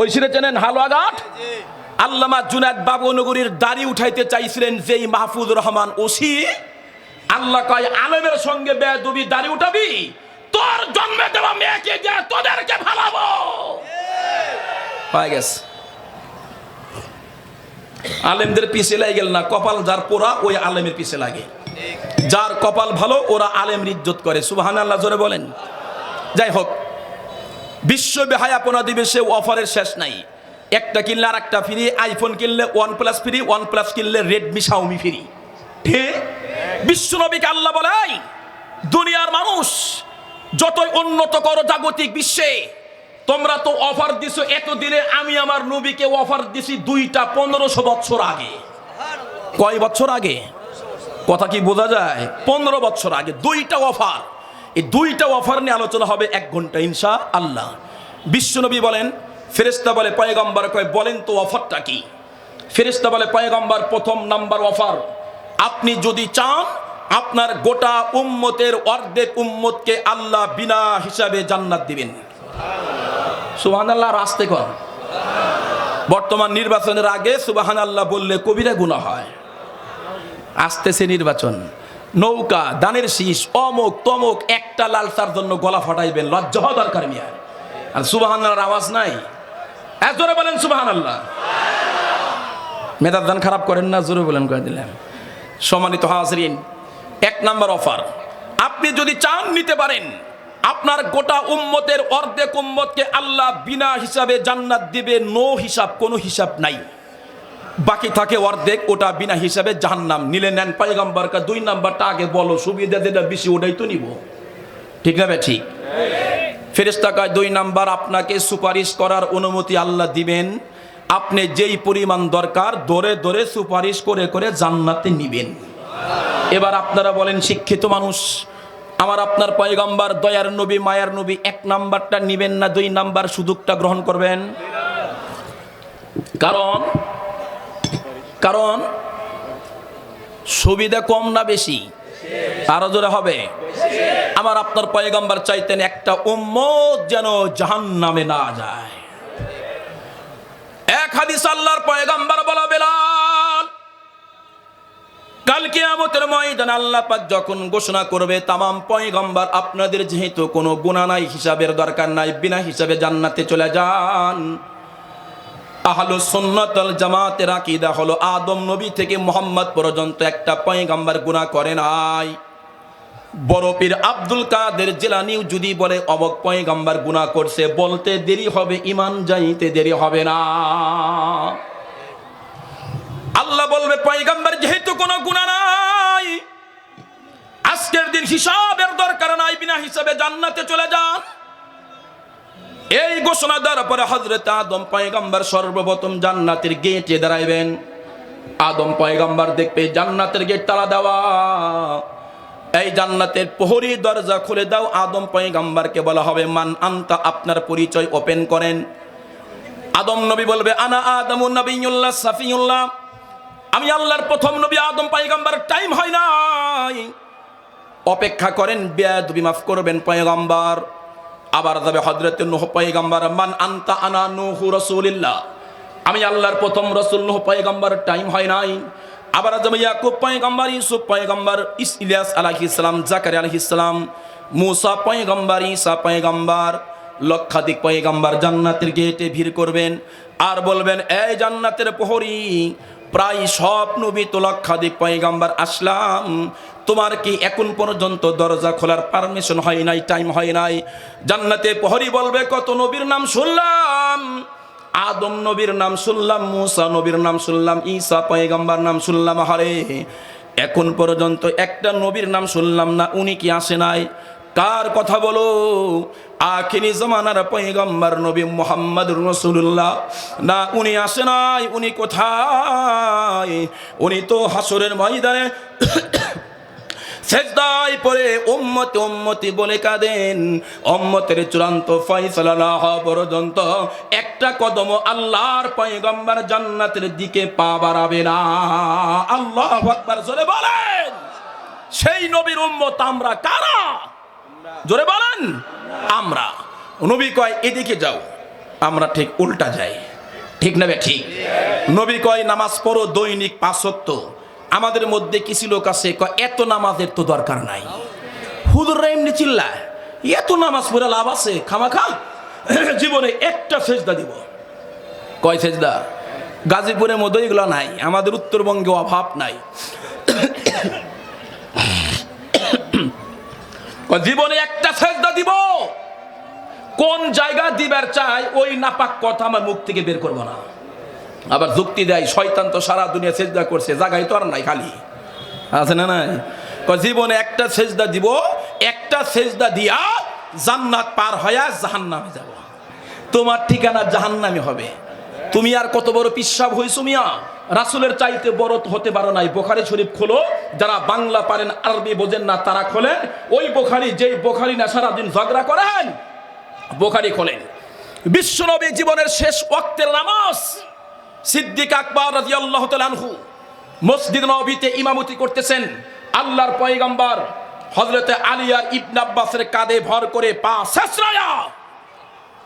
ঐশিরে চেনেন হালুয়াঘাট আল্লামা জুনাদ বাবুনগরীর দাড়ি উঠাইতে চাইছিলেন যেই মাহফুজুর রহমান ওসি। আল্লাহ কয় আলেমের সঙ্গে বেদবি দাড়ি উঠাবি? তোর জন্মে দেওয়া মেয়েকে দিয়ে তোদেরকে ভালাবো। হয়ে গেছে। আলেমদের পিছে লাগে গেল না কপাল যার পোড়া ওই আলেমের পিছে লাগে। যার কপাল ভালো ওরা আলেম ইজ্জত করে। সুবাহান আল্লাহ জোরে বলেন। যাই হোক বিশ্ব বেহায়াপনা দিবসে অফারের শেষ নাই। একটা কিনলে আর একটা ফ্রি আইফোন কিনলে OnePlus free OnePlus কিনলে রেডমি শাওমি ফ্রি। ঠিক বিশ্বনবীকে আল্লাহ বলে "এই, দুনিয়ার মানুষ যতই উন্নত করো জাগতিক বিশ্বে তোমরা তো অফার দিছো এত দিনে আমি আমার নবীকে অফার দিছি দুইটা পনেরোশো বছর আগে। কয় বছর আগে? কথা কি বোঝা যায়? পনেরো বছর আগে দুইটা অফার। এই দুইটা অফার নিয়ে আলোচনা হবে এক ঘণ্টা ইনশা আল্লাহ বিশ্বনবী বলেন ফেরেস্তা বলে, পয়গম্বর কয়, বলেন তো অফারটা কি? ফেরেস্তা বলে, পয়গম্বর, প্রথম নাম্বার অফার। আপনি যদি চান, আপনার গোটা উম্মতের অর্ধেক উম্মতকে আল্লাহ বিনা হিসাবে জান্নাত দিবেন। সুবহান আল্লাহ রাস্তে কর। বর্তমান নির্বাচনের আগে সুবাহান আল্লাহ বললে কবিরা গুণা হয়। আসতেছে নির্বাচন। নৌকা, দানের শীষ, অমুক, তমুক, একটা লালসার জন্য গলা ফাটাইবেন। লজ্জা হওয়া দরকার মিয়া। আর সুবাহান আওয়াজ নাই। এত জোরে বলেন সুবাহান আল্লাহ মেধার দান খারাপ করেন না, জোরে বলেন করে দিলেন। সম্মানিত হাজরিন, এক নাম্বার অফার। আপনি যদি চান নিতে পারেন, আপনার গোটা উম্মতের অর্ধেক উম্মতকে আল্লাহ বিনা হিসাবে জান্নাত দিবে, নো হিসাব, কোনো হিসাব নাই। বাকি থাকে অর্ধেক, ওটা বিনা হিসাবে জাহান্নাম। নিলে নেন পাইগাম্বারকা দুই নাম্বারটা আগে বলো, সুবিধা যেটা বেশি ওটাই তো নিব। ঠিক না ঠিক? ফেরেস্তা কয়, দুই নাম্বার আপনাকে সুপারিশ করার অনুমতি আল্লাহ দিবেন। আপনি যেই পরিমাণ দরকার দরে দরে সুপারিশ করে করে জান্নাতে নিবেন। এবার আপনারা বলেন, শিক্ষিত মানুষ, আমার আপনার পয়গম্বর দয়ার নবী, মায়ার নবী, এক নাম্বারটা নিবেন না, দুই নাম্বার সুযোগটা গ্রহণ করবেন? কারণ কারণ সুবিধা কম না বেশি? আরও জোরে হবে। আমার আপনার পয়গম্বর চাইতেন একটা উম্মত যেন জাহান নামে না যায়। এক বলা, বেলাল যখন ঘোষণা করবে, তামাম পয়গম্বর আপনাদের যেহেতু কোনো গুণা নাই, হিসাবের দরকার নাই, বিনা হিসাবে জান্নাতে চলে যান। আহলু সুন্নাতুল জামাতের আকীদা হলো আদম নবী থেকে মোহাম্মদ পর্যন্ত একটা পয়গম্বর গুনাহ করে নাই। বড় আব্দুল কাদের জেলানিও যদি বলে অবক পয়গম্বর গুনাহ করছে, বলতে দেরি হবে ইমান যাইতে দেরি হবে না। আল্লাহ বলবে, পয়গম্বর যেহেতু কোনো গুনাহ নাই, আজকের দিন হিসাবের দরকার নাই, বিনা হিসাবে জান্নাতে চলে যান। এই ঘোষণা দেওয়ার পরে হজরত আদম পয়গম্বর সর্বপ্রথম জান্নাতের গেটে দাঁড়াইবেন। আদম পয়গম্বর দেখবে জান্নাতের গেট তালা দেওয়া। এই জান্নাতের প্রহরী দরজা খুলে দাও। আদম পয়গম্বরকে বলা হবে, মান আন্তা? আপনার পরিচয় ওপেন করেন। আদম নবী বলবে, আনা আদম নবীউল্লাহ সাফিউল্লাহ। আমি আল্লাহর প্রথম নবী আদম পয়গম্বর, টাইম হয় নাই। অপেক্ষা করেন, বেয়াদবি মাফ করবেন পয়গম্বর। আবার যাবে হজরত নুহ পয়গম্বর, মান আন্তা আনা নুহু রসুলিল্লাহ। আমি আল্লাহর প্রথম রসুল নুহ পয়গম্বর, টাইম হয় নাই। আবার যাবে ইয়াকুব পয়গম্বর, ইউসুফ ইস ইলিয়াস আলাইহিস সালাম, জাকারিয়া আলাইহিস সালাম, মুসা পয়গম্বর, ঈসা পয়গম্বর, লক্ষাধিক পয়গম্বর জান্নাতের গেটে ভিড় করবেন আর বলবেন এই জান্নাতের প্রহরী, প্রায় সব নবী তো লক্ষাধিক পয়গম্বর আসলাম। তোমার কি এখন পর্যন্ত দরজা খোলার পারমিশন হয় নাই টাইম হয় নাই? জান্নাতে প্রহরী বলবে, কত নবীর নাম শুনলাম, আদম নবীর নাম শুনলাম, মুসা নবীর নাম শুনলাম, ঈসা পয়গম্বর নাম শুনলাম হারে এখন পর্যন্ত একটা নবীর নাম শুনলাম না, উনি কি আসে নাই? কার কথা বলো? আখিরি জমানার পয়গম্বর নবী মোহাম্মদ রসুল্লাহ না উনি আসে নাই, উনি কোথায়? উনি তো হাসরের ময়দানে সেজদায় পরে উম্মতি উম্মতি বলে কাঁদেন। উম্মতের চূড়ান্ত ফয়সালা না হওয়া পর্যন্ত একটা কদম আল্লাহর পয়গম্বর জান্নাতের দিকে পা বাড়াবে না। আল্লাহ আকবার, জোরে বলেন। সেই নবীর উম্মত আমরা কারা? জোরে বলেন, আমরা। নবী কয়, এদিকে যাও, আমরা ঠিক উল্টা যাই। ঠিক না ঠিক? নবী কয়, নামাজ পড়ো দৈনিক পাঁচত্ব আমাদের মধ্যে কিছু লোক আছে এত নামাজের তো দরকার নাই। হুদুররা এমনি চিল্লায়, এত নামাজ পড়ে লাভ আছে, খামাখা? জীবনে একটা সেজদা দিব। কয়, সেজদা? গাজীপুরের মধ্যে এগুলো নাই, আমাদের উত্তরবঙ্গে অভাব নাই। জীবনে একটা সেজদা দিব। কোন জায়গা দিবার চাই, ওই নাপাক কথা আমার মুখ থেকে বের করব না। আবার যুক্তি দেয়, শয়তান তো সারা দুনিয়া সেজদা করছে জায়গায় তো আর নাই খালি। আছে না নাই? জীবনে একটা সেজদা দিব, একটা সেজদা দিয়া জান্নাত পার হয়া জাহান্নামে যাব। তোমার ঠিকানা জাহান্নামে হবে। তুমি আর কত বড় পিসাব হইছো মিয়া? রাসুলের চাইতে বড় হতে পারো নাই। বোখারি শরীফ খোলো, যারা বাংলা পারেন, আরবি বোঝেন না, তারা খোলেন। ওই বোখারি, যেই বোখারি না সারাদিন ঝগড়া করেন, বোখারি খোলেন। বিশ্বনবী জীবনের শেষ ওয়াক্তের নামাজ সিদ্দিক আকবর রাদিয়াল্লাহু তাআলা আনহু মসজিদ নবীতে ইমামতি করতেছেন। আল্লাহর পয়গম্বর হযরতে আলী আর ইবনে আব্বাসের কাঁধে ভর করে পা শেষরায়া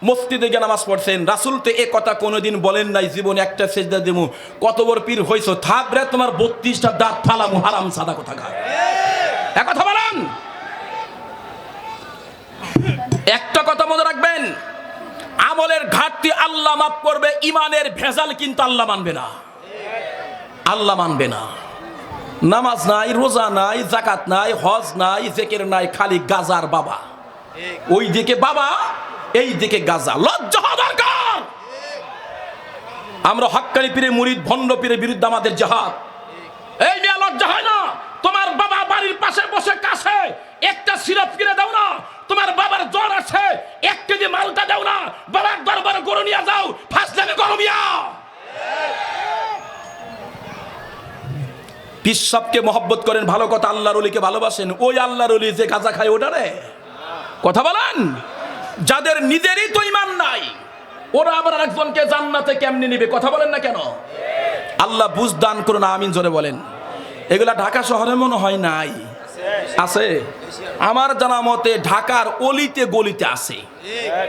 মসজিদে গিয়ে নামাজ পড়ছেন। রাসূল তো এ কথা কোনোদিন বলেন নাই, জীবনে একটা সেজদা দেবো কত বড় পীর হইছো থাকবে তোমার বত্রিশটা দাঁত ফালামু, হারাম সাদা কথা খা কথা বলেন। একটা কথা মনে রাখবেন আমলের ঘাটতি আল্লাহ মাফ করবে ইমানের ভেজাল কিন্তু আল্লাহ মানবে না। আল্লাহ মানবে না। নামাজ নাই, রোজা নাই জাকাত নাই, হজ নাই, জেকের নাই, খালি গাজার বাবা। ওই দিকে বাবা, এই দিকে গাজা। লজ্জা হওয়া দরকার। আমরা হক্কানি পীরে, মুরিদ, ভণ্ড পীরের বিরুদ্ধে আমাদের জাহাদ। এই মেয়ে লজ্জা হয় না। তোমার বাবা বাড়ির পাশে বসে কাছে একটা সিরাপ কিনে দাও না। তোমার বাবার জ্বর আছে। এক কেজি মালটা দাও না। বাবার দরবারে গরু নিয়ে যাও। ফার্স্ট টাইমে গরু মিয়া। পিসাবকে মহব্বত করেন, ভালো কথা আল্লাহর অলিকে ভালোবাসেন। ওই আল্লাহর অলি যে গাঁজা খায় ওটারে কথা বলেন? যাদের নিজেরই তো ইমান নাই, ওরা আবার একজনকে জান্নাতে কেমনে নিবে? কথা বলেন না কেন? আল্লাহ বুঝ দান করুন, আমিন জোরে বলেন। এগুলা ঢাকা শহরে মনে হয় নাই। আছে? আমার জানা মতে ঢাকার অলিতে গলিতে আছে।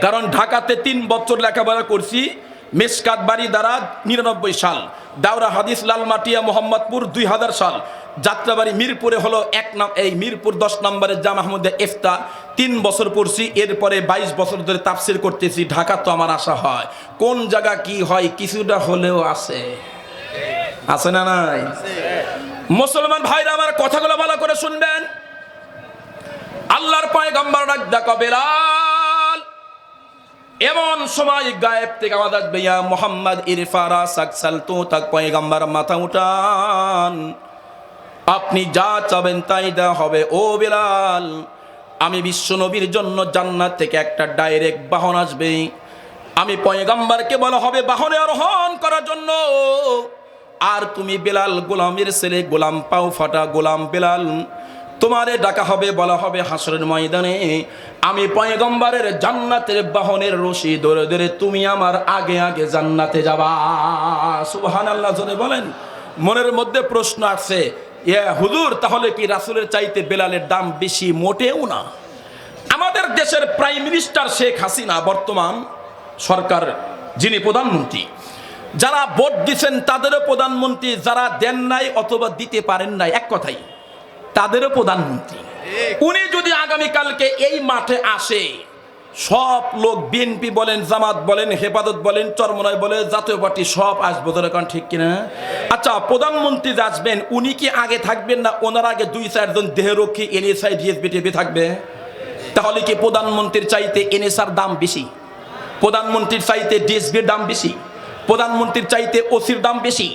কারণ ঢাকাতে তিন বছর লেখাপড়া করছি মেসকাত বাড়ি দ্বারা নিরানব্বই সাল, দাওরা হাদিস লালমাটিয়া মোহাম্মদপুর দুই হাজার সাল, যাত্রাবাড়ি মিরপুরে হলো এক নাম এই মিরপুর দশ নম্বরের জাম আহমদে ইফতা তিন বছর পড়ছি, এরপরে বাইশ বছর ধরে তাফসির করতেছি, ঢাকা তো আমার আশা হয়। কোন জায়গা কি হয়, কিছুটা হলেও আছে। আছে না নাই? মুসলমান ভাইরা আমার কথাগুলো ভালো করে শুনবেন। আল্লাহর পয়গম্বর ডাক দেখো বেলাল এমন সময় গায়েব থেকে আসবে ইয়া মোহাম্মদ ইরফারা সাকসাল তো তাক পয়গম্বর মাথা উঠান। আপনি যা চাবেন তাই দেওয়া হবে। ও বেলাল, আমি বিশ্ব নবীর জন্য জান্নাত থেকে একটা ডাইরেক্ট বাহন আসবে। আমি পয়গম্বরকে বলা হবে বাহনে আরোহণ করার জন্য। আর তুমি বেলাল গোলামের ছেলে, গোলাম পাও ফাটা গোলাম বেলাল। তোমারে ডাকা হবে, বলা হবে হাসরের ময়দানে। আমি পয়গম্বরের জান্নাতের বাহনের রশি ধরে ধরে তুমি আমার আগে আগে জান্নাতে যাবা। সুবহান আল্লাহ জনে বলেন। মনের মধ্যে প্রশ্ন আসছে, ইয়া হুজুর, তাহলে কি রাসূলের চাইতে বেলালের দাম বেশি? মোটেও না। আমাদের দেশের প্রাইম মিনিস্টার শেখ হাসিনা বর্তমান সরকার, যিনি প্রধানমন্ত্রী যারা ভোট দিচ্ছেন তাদেরও প্রধানমন্ত্রী যারা দেন নাই অথবা দিতে পারেন নাই এক কথাই তাদেরও প্রধানমন্ত্রী। উনি যদি আগামীকালকে এই মাঠে আসে সব লোক বিএনপি বলেন জামাত বলেন হেফাজত বলেন চরমনায় বলেন জাতীয় পার্টি সব আসব ধরে কারণ ঠিক কিনা? আচ্ছা প্রধানমন্ত্রী যে আসবেন উনি কি আগে থাকবেন না ওনার আগে দুই চারজন দেহরক্ষী এনএসআই ডিএসবি টিভি থাকবে? তাহলে কি প্রধানমন্ত্রীর চাইতে এনএসআর দাম বেশি? প্রধানমন্ত্রীর চাইতে ডিএসবির দাম বেশি? প্রধানমন্ত্রীর চাইতে ওসির দাম বেশি,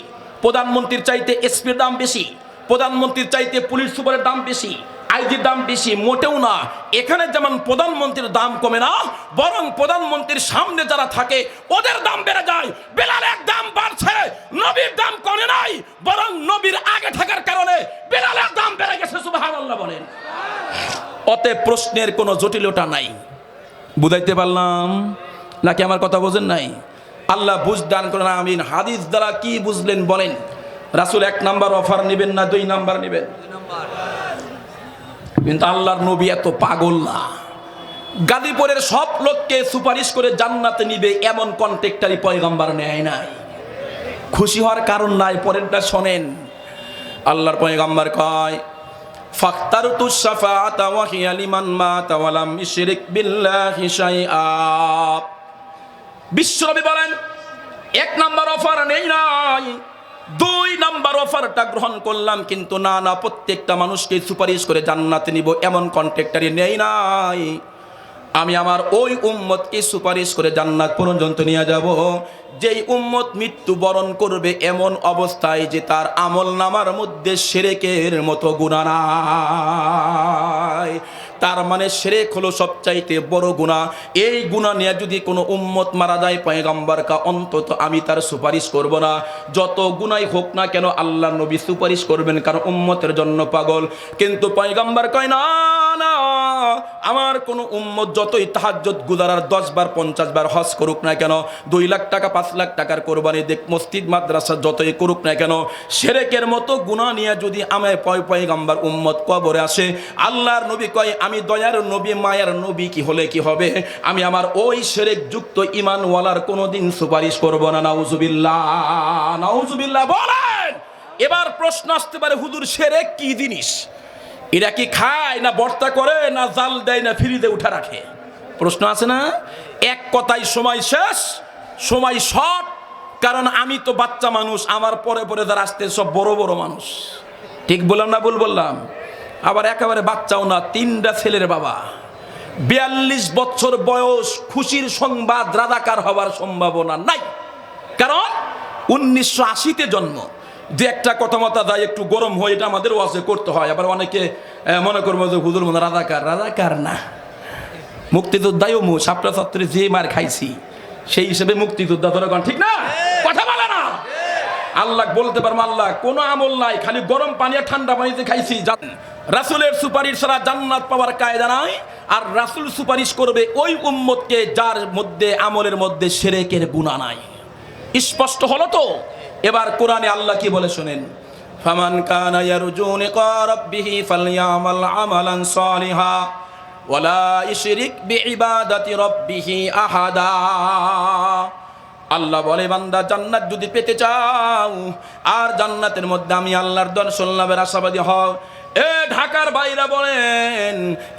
প্রধানমন্ত্রীর চাইতে এসপির দাম বেশি, প্রধানমন্ত্রীর চাইতে পুলিশ সুপারের দাম বেশি, আইজির দাম বেশি, মোটেও না। এখানে যেমন প্রধানমন্ত্রীর দাম কমে না, বরং প্রধানমন্ত্রীর সামনে যারা থাকে, ওদের দাম বেড়ে যায়। বেলালের দাম বাড়ছে, নবীর দাম কমে নাই, বরং নবীর আগে থাকার কারণে বেলালের দাম বেড়ে গেছে, সুবহানাল্লাহ বলেন। অতএব প্রশ্নের কোনো জটিলতা নাই। বুঝাইতে পারলাম? নাকি আমার কথা বোঝেন নাই? আল্লাহ বুঝ দান করেন, আমিন। হাদিস দ্বারা কি বুঝলেন বলেন? রাসুল এক নাম্বার অফার নেবেন না দুই নাম্বার নেবেন? কিন্তু আল্লাহর নবী এত পাগল না। গাদিপুরের সব লোককে সুপারিশ করে জান্নাতে নিবে এমন কন্ট্রাক্টারি পয়গম্বর নেয় নাই। খুশি হওয়ার কারণ নাই, পরেরটা শোনেন। আল্লাহর পয়গম্বর কয় ফাক্তার তুসাফাতা ওয়াহিয়া লিমান মাতা ওয়ালাম ইশরিক বিল্লাহি শাইআ। বিশ্বনবী বলেন, এক নাম্বার অফার নেই নাই। দুই নাম্বার অফারটা গ্রহণ করলাম, কিন্তু না না, প্রত্যেকটা মানুষকে সুপারিশ করে জান্নাতে নিব এমন কন্ট্রাক্টারি নেই নাই। আমি আমার ওই উম্মতকে সুপারিশ করে জান্নাত পর্যন্ত নিয়ে যাব। যেই উম্মত মৃত্যু বরণ করবে এমন অবস্থায় যে তার আমল নামার মধ্যে সেরেকের মতো গুণা নাই। তার মানে সেরেক হলো সবচাইতে বড় গুণা এই গুণা নিয়ে যদি কোনো উম্মত মারা যায় কা অন্তত আমি তার সুপারিশ করব না। যত গুনাই হোক না কেন আল্লাহ নবী সুপারিশ করবেন, কারণ উম্মতের জন্য পাগল। কিন্তু পয়গম্বর কয়, না আমার কোন উম্মত যতই তাহাজ্জত গুজারার দশ বার, পঞ্চাশ বার হজ করুক না কেন, দুই লাখ টাকা, পাঁচ লাখ টাকার কোরবানি দেখ মসজিদ, মাদ্রাসা যতই করুক না কেন, সেরেকের মতো গুণা নিয়ে যদি আমায় পয় পয়গাম্বার উম্মত কবরে আসে, আল্লাহর নবী কয়, আমি দয়ার নবী, মায়ার নবী কি হলে কি হবে? আমি আমার ওই সেরেক যুক্ত ইমানওয়ালার কোনোদিন সুপারিশ করব না, নাউজুবিল্লাহ। নাউজুবিল্লাহ, বলেন! এবার প্রশ্ন আসতে পারে, হুজুর, সেরেক কি জিনিস? এরা কি খায় না বর্তা করে না জাল দেয় না ফ্রিতে উঠা রাখে? প্রশ্ন আছে না? এক কথাই সময় শেষ, সময় শর্ট, কারণ আমি তো বাচ্চা মানুষ, আমার পরে পরে যারা আসতে সব বড় বড় মানুষ। ঠিক বললাম না ভুল বললাম? আবার একেবারে বাচ্চাও না, তিনটা ছেলের বাবা। বিয়াল্লিশ বছর বয়স, খুশির সংবাদ রাজাকার হবার সম্ভাবনা নাই। কারণ উনিশশো আশিতে জন্ম। যে একটা কথা মতা যায়, একটু গরম হয়, এটা আমাদের ওয়াজে করতে হয়। আবার অনেকে মনে করব যে, হুজুর মনে রাজাকার। রাজাকার না। মুক্তিযোদ্ধাও মু ছাত্র ছাত্রী যে মার খাইছি, সেই হিসেবে মুক্তিযোদ্ধা ধরে ঠিক না? কথা বলে না। আল্লাহ বলতে পারব, আল্লাহ, কোনো আমল নাই, খালি গরম পানি আর ঠান্ডা পানিতে খাইছি রাসূলের সুপারিশ ছাড়া জান্নাত পাওয়ার কায়দা নাই, আর রাসুল সুপারিশ করবে ওই উম্মতকে যার মধ্যে, আমলের মধ্যে সেরেকের গুণা নাই। স্পষ্ট হলো তো? এবার কোরআনে আল্লাহ কি বলে শুনেন? ফামান কানা ইয়ারজু লিকা রাব্বিহি ফালইয়ামাল আমালান সালিহা, ওয়ালা ইশরিক বিইবাদাতি রাব্বিহি আহাদা। আল্লাহ বলে, বান্দা, জান্নাত যদি পেতে চাও, আর জান্নাতের মধ্যে আমি আল্লাহর দর্শন লাভের আশাবাদী হও এ ঢাকার বাইরা বলেন,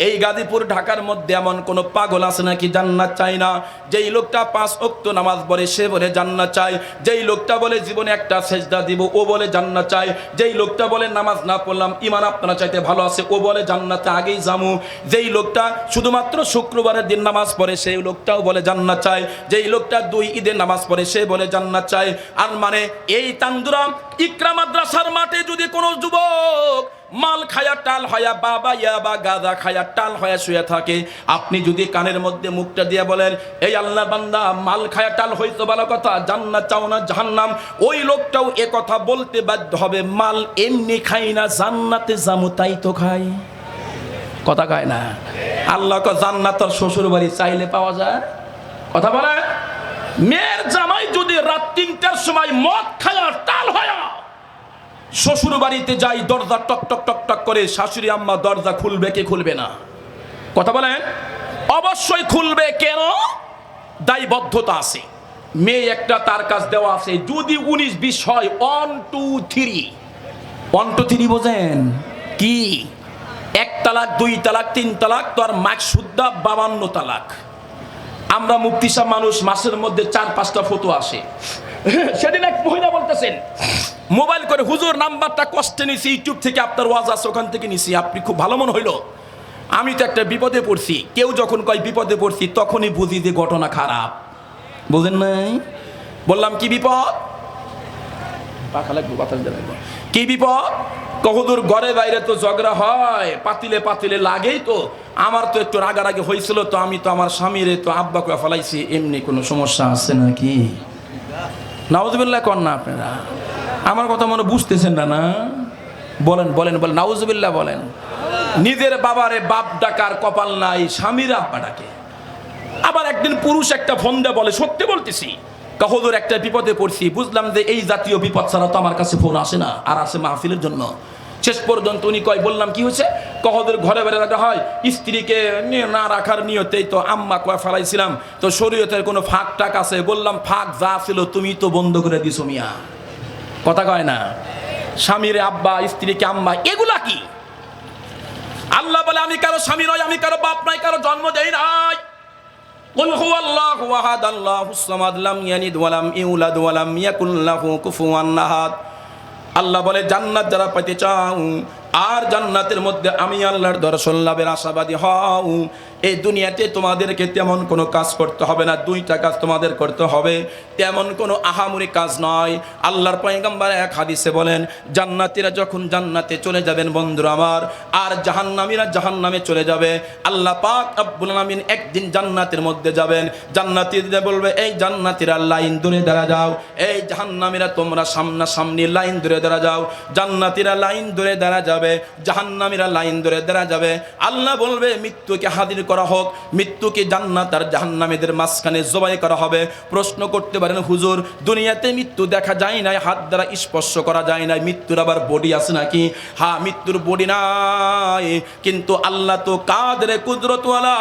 এই গাদিপুর ঢাকার মধ্যে এমন কোন পাগল আছে নাকি জান্নাত চাই না? যেই লোকটা পাঁচ অক্ত নামাজ পড়ে, সে বলে জান্নাত চাই। যেই লোকটা বলে জীবনে একটা সেজদা দিব, ও বলে জান্নাত চাই। যেই লোকটা বলে নামাজ না পড়লাম ইমান আপনারা চাইতে ভালো আছে, ও বলে জান্নাতে আগেই জামু যেই লোকটা শুধুমাত্র শুক্রবারের দিন নামাজ পড়ে, সেই লোকটাও বলে জান্নাত চাই। যেই লোকটা দুই ঈদের নামাজ পড়ে, সে বলে জান্নাত চাই। আর মানে এই তান্দুরা ইকরা মাদ্রাসার মাঠে যদি কোনো যুবক মাল খায়া টাল হয়া, বাবা ইয়া বা গাদা খায়া টাল হয়া শুয়ে থাকে। আপনি যদি কানের মধ্যে মুখটা দিয়ে বলেন, এই আল্লাহ বান্দা, মাল খায়া টাল হইতো ভালো কথা, জান্নাত চাও না জাহান্নাম? ওই লোকটাও এ কথা বলতে বাধ্য হবে, মাল এমনি খাই না, জান্নাতে জামু তাই তো খাই। কথা কয় না। আল্লাহ জান্নাত শ্বশুর বাড়ি চাইলে পাওয়া যায়? কথা বলে? মেয়ের জামাই যদি রাত তিনটার সময় মদ খায়া টাল হয়া শ্বশুর বাড়িতে যাই, দরজা টক টক টক টক করে, শাশুড়ি আম্মা দরজা খুলবে কে খুলবে না? কথা বলেন? অবশ্যই খুলবে কেন? দায়বদ্ধতা আছে। মেয়ে একটা তার কাছ দেওয়া আছে। যদি উনিশ, বিশ হয় one two three one two three বোঝেন? কি? এক তালাক, দুই তালাক, তিন তালাক, তো আর মাক সুদ্ধা বাবান্ন তালাক। আমরা মুক্তিসা মানুষ, মাসের মধ্যে চার, পাঁচটা ফটো আসে। সেদিন এক মহিলা বলতেছেন, মোবাইল করে হুজুর নাম্বারটা কষ্টে নিছি, ইউটিউব থেকে আপনার ওয়াজ আছে, ওখান থেকে নিছি, আপনি খুব ভালো মনে হইল। আমি তো একটা বিপদে পড়ছি, কেউ যখন কয় বিপদে পড়ছি, তখনই বুঝি যে ঘটনা খারাপ। বুঝেন নাই? বললাম, কি বিপদ? পাখা লাগবে, বাতাস লাগবে। কি বিপদ? কহদুর ঘরে বাইরে তো ঝগড়া হয়, পাতিলে পাতিলে লাগেই তো। আমার তো একটু রাগারাগি হয়েছিল তো, আমি তো আমার স্বামীরে তো আব্বাকে ফেলাইছি, এমনি কোনো সমস্যা আছে নাকি? নাউজুবিল্লাহ কন না আপনারা। আমার কথা মনে বুঝতেছেন না না? বলেন বলেন বলেন নাউজবিল্লা বলেন। নিজের বাবারে বাপ ডাকার কপাল নাই, স্বামীর আব্বা ডাকে। আবার একদিন পুরুষ একটা ফোন দেয় বলে, সত্যি বলতেছি কাহদুর একটা বিপদে পড়ছি, বুঝলাম যে এই জাতীয় বিপদ ছাড়া তো আমার কাছে ফোন আসে না, আর আসে মাহফিলের জন্য। শেষ পর্যন্ত উনি কয় বললাম কি হয়েছে কহদের ঘরে বেড়ে রাখা হয় স্ত্রীকে নিয়ে না রাখার নিয়তেই তো আম্মা কয়ে ফেলাইছিলাম তো শরীয়তের কোনো ফাঁক টাক আছে বললাম ফাঁক যা ছিল তুমি তো বন্ধ করে দিছো মিয়া কথা কয় না স্বামীর আব্বা স্ত্রীকে আম্মা এগুলা কি আল্লাহ বলে আমি কারো স্বামী নয় আমি কারো বাপ নাই কারো জন্ম দেই নাই قل هو الله احد الله الصمد لم يلد ولم يولد ولم يكن له كفوا احد আল্লাহ বলে, জান্নাত যারা পাইতে চাও, আর জান্নাতের মধ্যে আমি আল্লাহর দর্শন লাভের আশাবাদী হও। এই দুনিয়াতে তোমাদেরকে তেমন কোনো কাজ করতে হবে না। দুইটা কাজ তোমাদের করতে হবে। তেমন কোনো আহামরি কাজ নয়। আল্লাহর পয়গম্বর এক হাদিসে বলেন, জান্নাতীরা যখন জান্নাতে চলে যাবেন বন্ধুরা আমার, আর জাহান্নামীরা জাহান্নামে চলে যাবে, আল্লাহ পাক আব্বুল আলামিন একদিন জান্নাতের মধ্যে যাবেন। জান্নাতীরা বলবে, এই জান্নাতীরা লাইন ধরে দাঁড়া যাও। এই জাহান্নামীরা তোমরা সামনা সামনি লাইন ধরে দাঁড়া যাও। জান্নাতীরা লাইন ধরে দাঁড়া যাবে, জাহান্নামীরা লাইন ধরে দাঁড়া যাবে। আল্লাহ বলবে, মৃত্যুকে হাজির করা হোক, মৃত্যুকে জান্নাত আর জাহান্নামীদের মাঝখানে জবাই করা হবে। প্রশ্ন করতে পারেন, হুজুর, দুনিয়াতে মৃত্যু দেখা যায় নাই, হাত দ্বারা স্পর্শ করা যায় নাই, মৃত্যুর আবার বডি আছে নাকি? হ্যাঁ মৃত্যুর বডি নাই, কিন্তু আল্লাহ তো কাদরে কুদরতওয়ালা?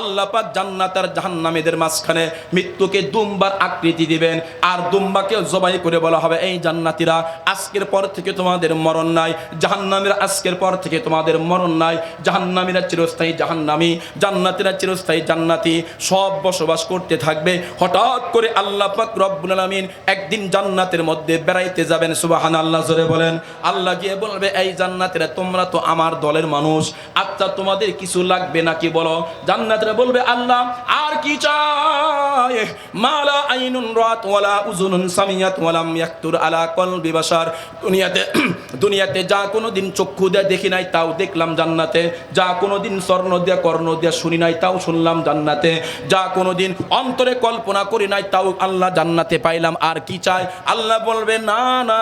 আল্লাহ পাক জান্নাত আর জাহান্নামীদের মাঝখানে মৃত্যুকে দুম্বার আকৃতি দিবেন, আর দুম্বাকে জবাই করে বলা হবে, এই জান্নাতীরা, আজকের পর থেকে তোমাদের মরণ নাই, জাহান্নামীরা আজকের পর থেকে তোমাদের মরণ নাই, জাহান্নামীরা চিরস্থায়ী জাহান্নামী। জান্নাতীরা চিরস্থায়ী জান্নাতি, সব বসবাস করতে থাকবে। হঠাৎ করে আল্লাহ পাক রব্বুল আলামিন একদিন জান্নাতের মধ্যে বেড়াইতে যাবেন সুবাহান আল্লাহ জোরে বলেন। আল্লাহ গিয়ে বলবে, এই জান্নাতীরা, তোমরা তো আমার দলের মানুষ। আচ্ছা তোমাদের কিছু লাগবে নাকি বলো? জান্নাতীরা বলবে, আল্লাহ, আর কি চাই? মালা আইনুন রাত ওয়ালা উজুনুন সামিয়াত ওয়ালাম ইয়াকতুর আলা কলবি বাশার। দুনিয়াতে দুনিয়াতে যা কোনো দিন চক্ষু দিয়ে দেখি নাই, তাও দেখলাম জান্নাতে। যা কোনো দিন স্বর্ণ দিয়ে কর্ণ দিয়ে শুনি নাই, তাও শুনলাম জান্নাতে। যা কোনো দিন অন্তরে কল্পনা করি নাই, তাও আল্লাহ জান্নাতে পাইলাম। আর কি চাই? আল্লাহ বলবে, না না,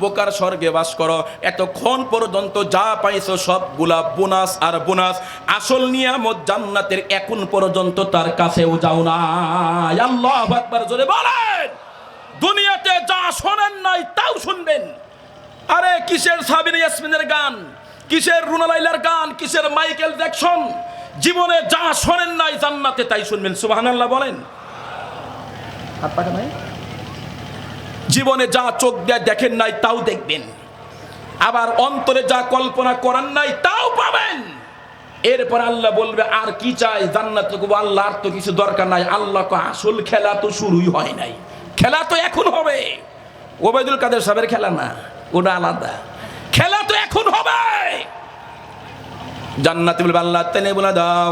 বোকার স্বর্গে বাস করো। এতক্ষণ পর্যন্ত যা পাইছো সবগুলা বোনাস আর বোনাস। আসল নিয়ামত জান্নাতের এখন পর্যন্ত তার কাছেও যাও না আল্লাহ আকবার, জোরে বলেন। দুনিয়াতে যা শোনেন নাই, তাও শুনবেন। আরে, কিসের সাবির ইয়াসমিনের গান? কিসের রুনালাইলার গান? কিসের মাইকেল জ্যাকসন? জীবনে যা শোনেন নাই জান্নাতে তাই শুনবেন সুবহানাল্লাহ বলেন। হাত পাকা নাই জীবনে যা চোখ দিয়ে দেখেন নাই তাও দেখবেন। আবার অন্তরে যা কল্পনা করেন নাই তাও পাবেন। এরপর আল্লাহ বলবে আর কি চাই? জান্নাত আল্লাহ আর তো কিছু দরকার নাই। আল্লাহ কো আসল খেলা তো শুরুই হয় নাই। খেলা তো এখন হবে। ওবায়দুল কাদের সাহেবের খেলা না ওটা আলাদা। খেলা তো এখন হবে। জান্নাতে বলবে, আল্লাহ তেনে বলে দাও।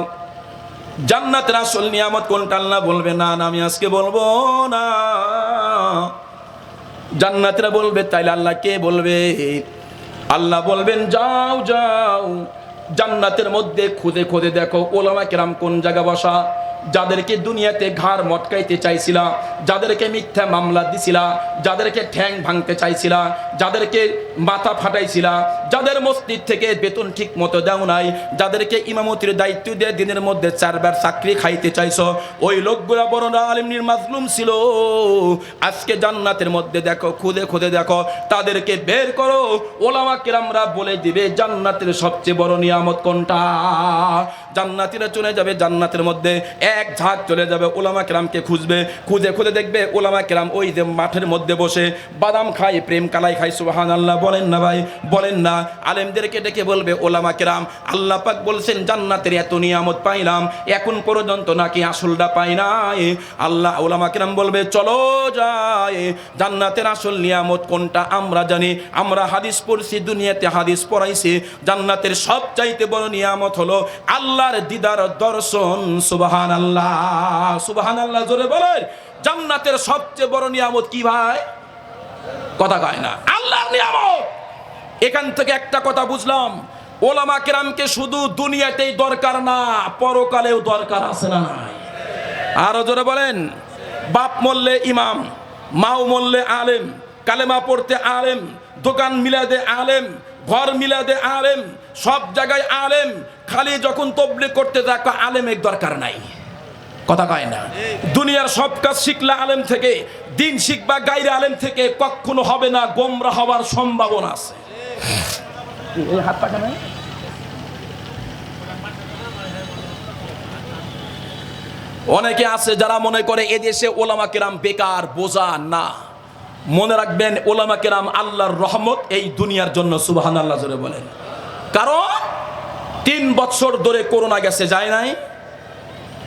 জান্নাতের আসল নিয়ামত কোনটা আল্লাহ বলবে? না না, আমি আজকে বলব না। জান্নাতরা বলবে, তাইলে আল্লাহ কে বলবে? আল্লাহ বলবেন, যাও যাও। জান্নাতের মধ্যে খুদে খুদে দেখো, ওলামা কেরাম কোন জায়গা বসা? যাদেরকে দুনিয়াতে ঘাড় মটকাইতে চাইছিলা, যাদেরকে মিথ্যা মামলা দিছিলা, যাদেরকে ঠ্যাং ভাঙতে চাইছিলা, যাদেরকে মাথা ফাটাইছিলা, যাদের মসজিদ থেকে বেতন ঠিক মতো দেও নাই, যাদেরকে ইমামতির দায়িত্ব দিয়ে দিনের মধ্যে চারবার চাকরি খাইতে চাইছো, ওই লোকগুলা বড় আলিমনির মাজলুম ছিল। আজকে জান্নাতের মধ্যে দেখো, খুদে খুদে দেখো, তাদেরকে বের করো। ওলামা কিরামরা বলে দিবে, জান্নাতের সবচেয়ে বড় নিয়ামত কোনটা? জান্নাতিরা চলে যাবে, জান্নাতের মধ্যে এক ঝাঁক চলে যাবে ওলামা কেরামকে খুঁজবে, খুঁজে খুঁজে দেখবে ওলামা কেরাম ওই যে মাঠের মধ্যে বসে বাদাম খাই প্রেম কালাই খাই সুবাহান আল্লাহ বলেন না ভাই, বলেন না। আলেমদেরকে ডেকে বলবে ওলামা কেরাম, আল্লাহ পাক বলছেন, জান্নাতের এত নিয়ামত পাইলাম, এখন পর্যন্ত নাকি আসলটা পাই নাই। আল্লাহ ওলামা কেরাম বলবে, চলো যায়। জান্নাতের আসল নিয়ামত কোনটা? আমরা জানি, আমরা হাদিস পড়ছি, দুনিয়াতে হাদিস পড়াইছি, জান্নাতের সবচাইতে বড় নিয়ামত হলো আল্লাহর দিদার দর্শন সুবাহান আল্লাহ সুবাহান আল্লাহ জোরে বলেন। জান্নাতের সবচেয়ে বড় নিয়ামত কি ভাই? কথা কয় না। আল্লাহর নিয়ামত। এখান থেকে একটা কথা বুঝলাম। ওলামা কেরামকে শুধু দুনিয়াতেই দরকার না, পরকালেও দরকার আছে না নাই? আরও জোরে বলেন। বাপ মরলে ইমাম, মাও মরলে আলেম, কালেমা পড়তে আলেম, দোকান মিলাদে আলেম ঘর মিলাদে আলেম সব জায়গায় আলেম খালি যখন তবলি করতে থাকো আলেমের দরকার নাই। কথা কয় না। দুনিয়ার সব কাজ শিখলা আলেম থেকে দিন শিখবা গাইরে আলেম থেকে কখনো হবে না গোমরা হওয়ার সম্ভাবনা আছে। অনেকে আছে যারা মনে করে এদেশে ওলামা কেরাম বেকার বোঝা না। মনে রাখবেন ওলামা কেরাম আল্লাহর রহমত এই দুনিয়ার জন্য সুবাহান আল্লাহ জোরে বলেন। কারণ তিন বছর ধরে করোনা গেছে, যায় নাই।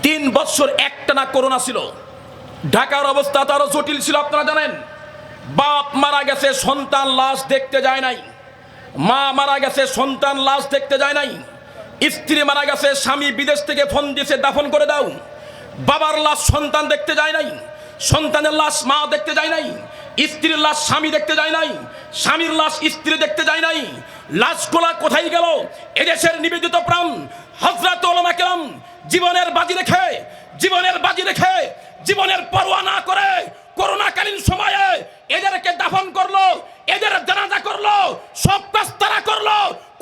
তিন বছর একটানা করোনা ছিল। ঢাকার অবস্থা তো আরও জটিল ছিল, আপনারা জানেন। বাপ মারা গেছে, সন্তান লাশ দেখতে যায় নাই। মা মারা গেছে, সন্তান লাশ দেখতে যায় নাই। স্ত্রী মারা গেছে, স্বামী বিদেশ থেকে ফোন দিয়েছে, দাফন করে দাও। বাবার লাশ সন্তান দেখতে যায় নাই। সন্তানের লাশ মা দেখতে যায় নাই। স্ত্রীর লাশ স্বামী দেখতে যায় নাই, স্বামীর লাশ স্ত্রী দেখতে যায় নাই। লাশ লাশগুলা কোথায় গেল? এদেশের নিবেদিত প্রাণ হজরত কেরাম জীবনের বাজি রেখে, জীবনের বাজি রেখে, জীবনের পরোয়া না করে করোনাকালীন সময়ে এদেরকে দাফন করল, এদের জানাজা করল, সব কাজ তারা করল।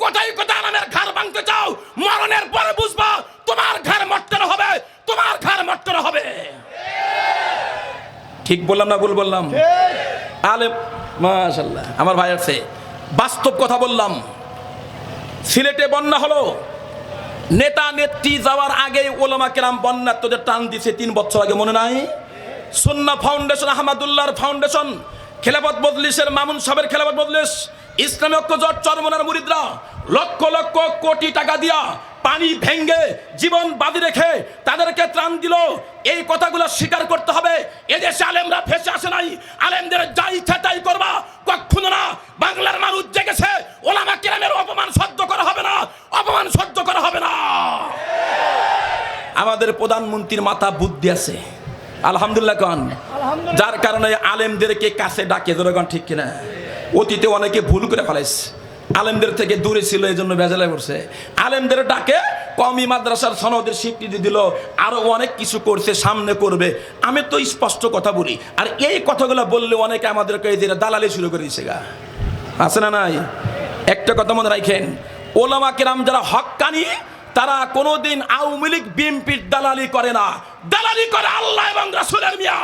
কোথায় কোথায় নামের ঘর ভাঙতে চাও? মরণের পরে বুঝবা, তোমার ঘর মটকানো হবে, তোমার ঘর মটকানো হবে। ঠিক বললাম না ভুল বললাম? আলে মাশাল্লাহ আমার ভাই আছে। বাস্তব কথা বললাম। সিলেটে বন্যা হলো। নেতা নেত্রী যাওয়ার আগে ওলামা কেরাম বন্যার তোদের টান দিছে তিন বছর আগে মনে নাই? সুন্না ফাউন্ডেশন আহমদুল্লাহর ফাউন্ডেশন খেলাফত মজলিসের মামুন সাহেবের খেলাফত মজলিস ইসলামী ঐক্য জট চরমনার মুরিদরা লক্ষ লক্ষ কোটি টাকা দিয়া পানি ভেঙ্গে জীবন বাদি রেখে তাদেরকে ত্রাণ দিল। এই কথাগুলো স্বীকার করতে হবে। এদেশে আলেমরা ফেসে আসে নাই। আলেমদের যা ইচ্ছা তাই করবা। কখনো না। বাংলার মানুষ জেগেছে। ওলামা কিরামের অপমান সহ্য করা হবে না। অপমান সহ্য করা হবে না। আমাদের প্রধানমন্ত্রীর মাথা বুদ্ধি আছে। আলহামদুলিল্লাহ কন। যার কারণে আলেমদেরকে কাছে ডাকে। জনগণ ঠিক কিনা? অতীতে অনেকে ভুল করে ফেলাইছে। আলেমদের থেকে দূরে ছিল এই জন্য বেজালে পড়ছে। আলেমদের ডাকে কমি মাদ্রাসার সনদের স্বীকৃতি দিল, আরও অনেক কিছু করছে, সামনে করবে। আমি তো স্পষ্ট কথা বলি, আর এই কথাগুলো বললে অনেকে আমাদেরকে এই দালালি শুরু করে দিছে গা। আছে না নাই? একটা কথা মনে রাখেন, ওলামা কেরাম যারা হক্কানি তারা কোনোদিন আওয়ামী লীগ, বিএনপির দালালি করে না। দালালি করে আল্লাহ এবং রাসূলের মিয়া।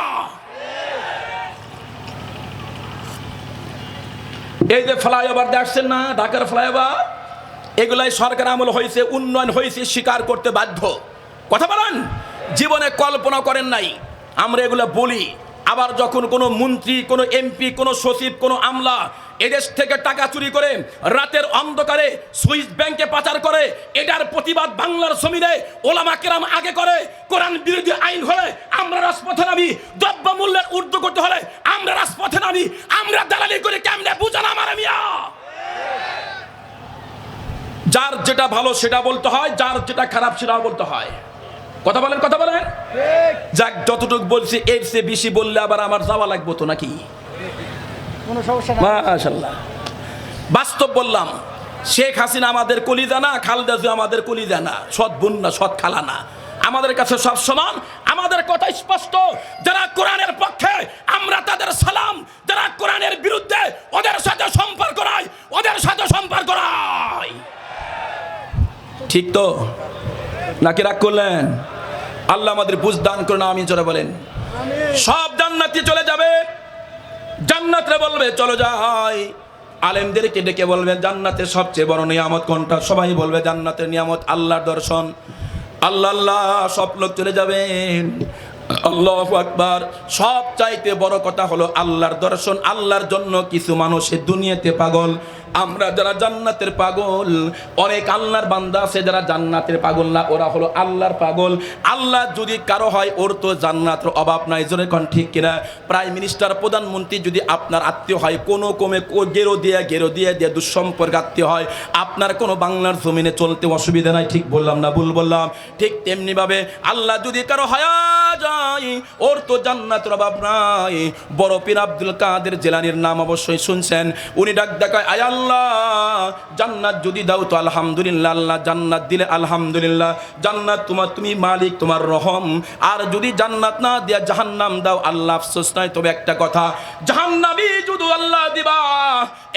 এই যে ফ্লাইওভার দেখছেন না? ঢাকার ফ্লাইওভার? এগুলাই সরকার আমল হয়েছে, উন্নয়ন হয়েছে, স্বীকার করতে বাধ্য। কথা বলেন? জীবনে কল্পনা করেন নাই। আমরা এগুলো বলি। আবার যখন কোনো মন্ত্রী, কোনো এমপি, কোনো সচিব, কোনো আমলা এদেশ থেকে টাকা চুরি করে রাতের অন্ধকারে সুইস ব্যাংকে পাচার করে, এটার প্রতিবাদ বাংলার জমিনে ওলামা কেরাম আগে করে, কোরআন বিরোধী আইন হলে আমরা রাজপথে নামি, দ্রব্য মূল্যের ঊর্ধ্ব করতে হলে আমরা রাজপথে নামি, আমরা দালালি করে কেমনে বুঝান আমার মিয়া? যার যেটা ভালো সেটা বলতে হয়, যার যেটা খারাপ সেটাও বলতে হয়। কথা বলেন কথা বলেন। যাক যতটুকু বলছি এর চেয়ে বেশি বললে আবার আমার যাওয়া লাগবো তো নাকি? কোনো সমস্যা মাশাল্লাহ বাস্তব বললাম শেখ হাসিনা আমাদের কলিজা না খালেদা জিয়া আমাদের কলিজা না। সৎ বোন না সৎ খালা না। আমাদের কাছে সব সমান আমাদের কথা স্পষ্ট। যারা কোরআনের পক্ষে আমরা তাদের সালাম। যারা কোরআনের বিরুদ্ধে ওদের সাথে সম্পর্ক নাই ওদের সাথে সম্পর্ক নাই। ঠিক তো? নাকি রাগ করলেন? আল্লাহ আমাদের বুঝ দান করুন আমি চলে বলেন। সব জান্নাতি চলে যাবে। জান্নাতে বলবে চলো যা যাই। আলেমদেরকে ডেকে বলবে জান্নাতের সবচেয়ে বড় নিয়ামত কোনটা? সবাই বলবে জান্নাতের নিয়ামত আল্লাহর দর্শন। আল্লাহ আল্লাহ সব লোক চলে যাবেন। আল্লাহ আকবার। সব চাইতে বড় কথা হলো আল্লাহর দর্শন। আল্লাহর জন্য কিছু মানুষের দুনিয়াতে পাগল। আমরা যারা জান্নাতের পাগল, অনেক আল্লাহর বান্দা আছে যারা জান্নাতের পাগল না, ওরা হলো আল্লাহর পাগল। আল্লাহ যদি কারও হয়, ওর তো জান্নাতের অভাব নাই, জোরে কন ঠিক কিনা? প্রাইম মিনিস্টার, প্রধানমন্ত্রী যদি আপনার আত্মীয় হয়, কোনো কমে গেরো দিয়ে গেরো দিয়ে দিয়ে দুঃসম্পর্ক আত্মীয় হয়, আপনার কোনো বাংলার জমিনে চলতে অসুবিধা নাই, ঠিক বললাম না, ভুল বললাম? ঠিক তেমনিভাবে আল্লাহ যদি কারও হায়া যায়, ওর তো জান্নাতের অভাব নাই। বড় পীর আব্দুল কাদের জেলানির নাম অবশ্যই শুনছেন। উনি ডাক দেখায়, আয় আল্লাহ, জান্নাত যদি দাও তো আলহামদুলিল্লাহ, আল্লাহ জান্নাত দিলে আলহামদুলিল্লাহ। জান্নাত তোমার, তুমি মালিক, তোমার রহম। আর যদি জান্নাত না জাহান্নাম দাও, আল্লাহ আফসোস নাই। তবে একটা কথা জাহান্নামই যদি আল্লাহ দিবা,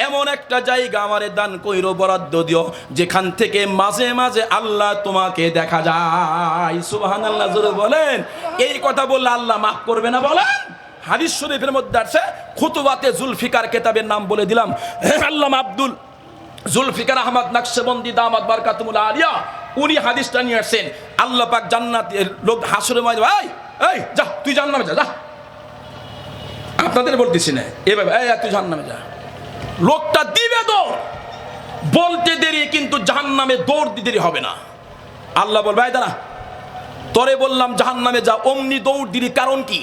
এমন একটা জায়গা আমারে দান কইরো, বরাদ্দ দিও, যেখান থেকে মাঝে মাঝে আল্লাহ তোমাকে দেখা যায়। সুবহানাল্লাহ, জোরে বলেন। এই কথা বললে আল্লাহ মাফ করবে না, বলেন। হাদিস শরীফের মধ্যে আছে, খুতুবাতে জুলফিকার কেতাবের নাম বলে দিলাম। আল্লামা আব্দুল, জুলফিকার আহমদ নকশবন্দি দামাদ বারকাতুমুল আলিয়া, উনি হাদিসটা নিয়ে আসছেন। আল্লাহ পাক জান্নাত লোক হাসরে মাঝে ভাই এই, যা, তুই জান্নামে যা যা। আপনাদের বলতেছি না। এভাবে, এই, তুই জান্নামে যা। লোকটা দিবে দৌড়। বলতে দেরি, কিন্তু জাহান্নামে দৌড় দিতে দেরি হবে না। আল্লাহ বলবে, এই দাঁড়া, তরে বললাম জাহান্নামে যা, অমনি দৌড় দিলি কারণ কি?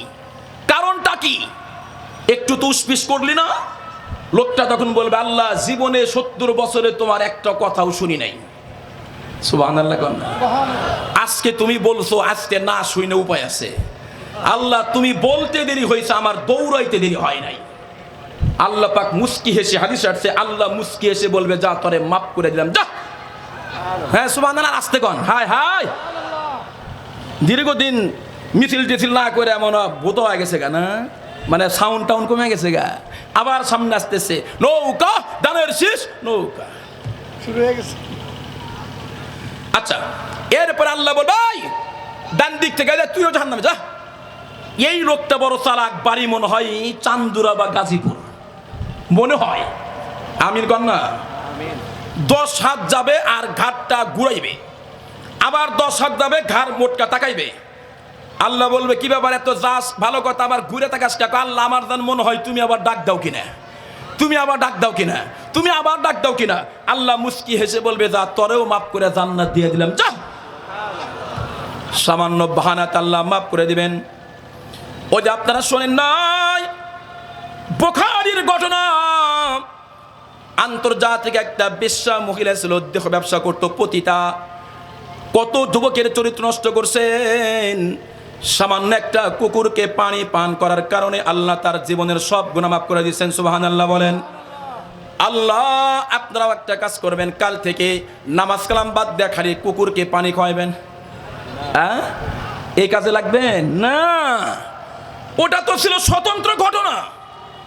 কি? একটু তো করলি না? লোকটা তখন বলবে, আল্লাহ, জীবনে সত্তর বছরে তোমার একটা কথাও শুনি নাই। আজকে তুমি বলছো, আজকে না শুনে উপায় আছে। আল্লাহ, তুমি বলতে দেরি হয়েছে, আমার দৌড়াইতে দেরি হয় নাই। আল্লাহ পাক মুস্কি হেসে হাদিস আসছে, আল্লাহ মুস্কি হেসে বলবে, যা, তরে মাফ করে দিলাম, যা। হ্যাঁ সুবাহ আসতে কন। হাই হাই দীর্ঘদিন মিছিল টিছিল না করে এমন ভূত হয়ে গেছে গা না? মানে সাউন্ড টাউন কমে গেছে গা। আবার সামনে আসতেছে নৌকা দানের শীষ নৌকা। শুরু হয়ে গেছে। আচ্ছা এরপর আল্লাহ বল ভাই ডান দিক থেকে যা, তুইও জাহান নামে যা। এই লোকটা বড় চালাক বাড়ি মনে হয় চান্দুরা বা গাজীপুর। মনে হয়। আমির কন্যা দশ হাত যাবে আর ঘাটটা ঘুরাইবে। আবার দশ হাত যাবে ঘাড় মোটকা তাকাইবে। আল্লাহ বলবে, কি ব্যাপার এত যাস? ভালো কথা, আবার ঘুরে তাকাস কাকা আল্লাহ, আমার জান মনে হয় তুমি আবার ডাক দাও কিনা? তুমি আবার ডাক দাও কিনা? তুমি আবার ডাক দাও কিনা? আল্লাহ মুস্কি হেসে বলবে, যা, তরেও মাফ করে জান্নাত দিয়ে দিলাম। যা! সামান্য বাহানাত আল্লাহ মাফ করে দিবেন। ওই যে আপনারা শোনেন নাই, বোখারির ঘটনা। আন্তর্জাতিক একটা বিশ্বা মহিলা ছিল দেহ ব্যবসা করতো, পতিতা। কত যুবকের চরিত্র নষ্ট করছেন। সামান্য একটা কুকুরকে পানি পান করার কারণে আল্লাহ তার জীবনের সব গুণা মাফ করে দিচ্ছেন সুবাহান আল্লাহ বলেন। আল্লাহ, আপনারাও একটা কাজ করবেন, কাল থেকে নামাজ কালাম বাদ দেয়া খালি কুকুরকে পানি খাওয়াবেন হ্যাঁ? এই কাজে লাগবেন না। ওটা তো ছিল স্বতন্ত্র ঘটনা।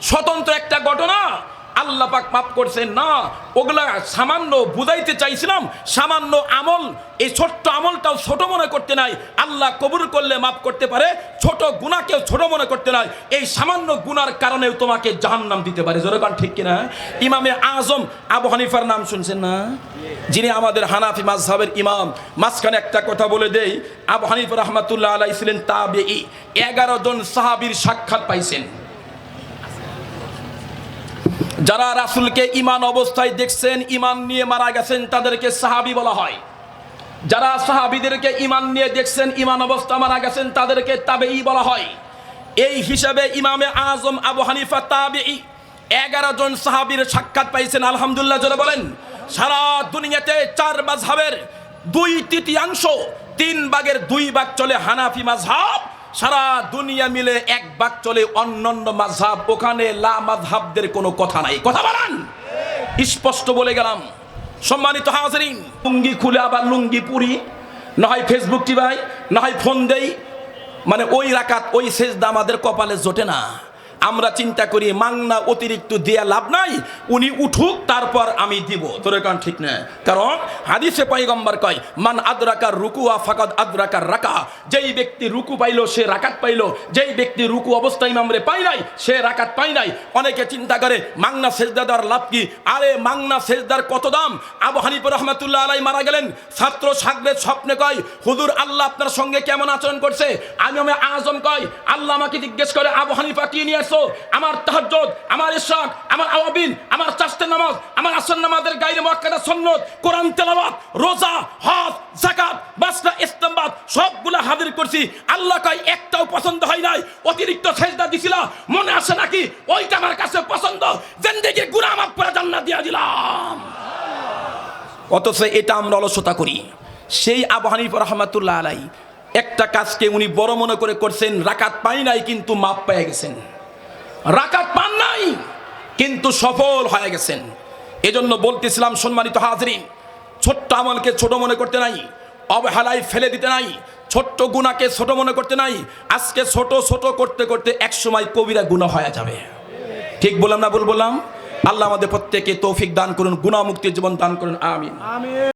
স্বতন্ত্র একটা ঘটনা। আল্লাহ পাক মাফ করছেন, না, ওগুলা সামান্য বুঝাইতে চাইছিলাম, সামান্য আমল, এই ছোট্ট আমলটাও ছোট মনে করতে নাই, আল্লাহ কবুল করলে মাফ করতে পারে, ছোট গুণাকেও ছোট মনে করতে নাই, এই সামান্য গুনার কারণেও তোমাকে জাহান্নাম দিতে পারে জোরকান ঠিক কিনা? ইমামে আজম আবু হানিফার নাম শুনছেন না? যিনি আমাদের হানাফি মাজহাবের ইমাম, মাঝখানে একটা কথা বলে দেই, আবু হানিফ রহমাতুল্লাহ আলাই ছিলেন তাবে এগারো জন সাহাবীর সাক্ষাৎ পাইছেন। যারা রাসুলকে ইমান অবস্থায় দেখছেন ইমান নিয়ে মারা গেছেন, তাদেরকে সাহাবি বলা হয়। যারা সাহাবিদেরকে ইমান নিয়ে দেখছেন ইমান অবস্থা মারা গেছেন, তাদেরকে তাবেই বলা হয়। এই হিসাবে ইমামে আজম, আবু হানিফা তাবেই এগারো জন সাহাবীর সাক্ষাৎ পাইছেন আলহামদুল্লাহ যারা বলেন। সারা দুনিয়াতে চার মাঝহাবের দুই তৃতীয়াংশ, তিন বাগের দুই ভাগ চলে হানাফি মাঝহাব সারা দুনিয়া মিলে এক বাক চলে অন্যান্য মাঝহাব। ওখানে লা কোনো কথা নাই। কথা বলেন। স্পষ্ট বলে গেলাম। সম্মানিত হাজরিন, লুঙ্গি খুলে আবার লুঙ্গি পুরি। না হয় ফেসবুক টিভাই, না হয় ফোন দেই। মানে ওই রাকাত, ওই সেজদা আমাদের কপালে জোটে না। আমরা চিন্তা করি মাংনা অতিরিক্ত দেয়া লাভ নাই, উনি উঠুক, তারপর আমি দিব। তোর কারণ ঠিক না কারণ হাদিসে পয়গম্বর কয়, মান আদরাকার রুকুয়া ফাকাদ আদরাকার রাকা। যেই ব্যক্তি রুকু পাইলো, সে রাকাত পাইলো। যেই ব্যক্তি রুকু অবস্থায় ইমামরে পাই নাই, সে রাকাত পাই নাই। অনেকে চিন্তা করে, মাংনা সেজদা দেওয়ার লাভ কি? আরে, মাংনা সেজদার কত দাম? আবু হানিফ রহমাতুল্লাহ আলাই মারা গেলেন। ছাত্র সাগরের স্বপ্নে কয়, হুজুর, আল্লাহ আপনার সঙ্গে কেমন আচরণ করছে? আমি আমি আজম কয়, আল্লাহ আমাকে জিজ্ঞেস করে, আবু হানিফা কি নিয়ে আসো আমার তাহাজ্জুদ, আমার ইশরাক, আমার আওয়াবিন আমার চাষতের নামাজ, আমার আসর নামাজের গাইরে মুআক্কাদা সুন্নত, কোরআন, তেলাওয়াত, রোজা, হজ, যাকাত, মাসলা, ইসলামবাদ, সবগুলা হাজির করছি। আল্লাহ কয়, একটাও পছন্দ হয় নাই, অতিরিক্ত সেজদা দিছিল, মনে আসে নাকি? ওইটা আমার কাছে পছন্দ। জিন্দেগি গুনাহ মাফ করে জান্নাত দিয়া দিলাম। অথচ এটা আমরা অলসতা করি। সেই আবু হানিফ রহমাতুল্লাহ আলাই একটা কাজকে উনি বড় মনে করে করছেন, রাকাত পাই নাই, কিন্তু মাপ পেয়ে গেছেন। রাকাত পান নাই, কিন্তু সফল হয়ে গেছেন। এজন্য বলতেছিলাম, সম্মানিত হাজরিন, ছোট্ট আমলকে ছোট মনে করতে নাই, অবহেলায় ফেলে দিতে নাই, ছোট্ট গুণাকে ছোট মনে করতে নাই, আজকে ছোট ছোট করতে করতে এক সময় কবিরা গুণা হয়ে যাবে। ঠিক বললাম না ভুল বললাম? আল্লাহ আমাদের প্রত্যেকে তৌফিক দান করুন গুণামুক্তির জীবন দান করুন, আমিন। আমি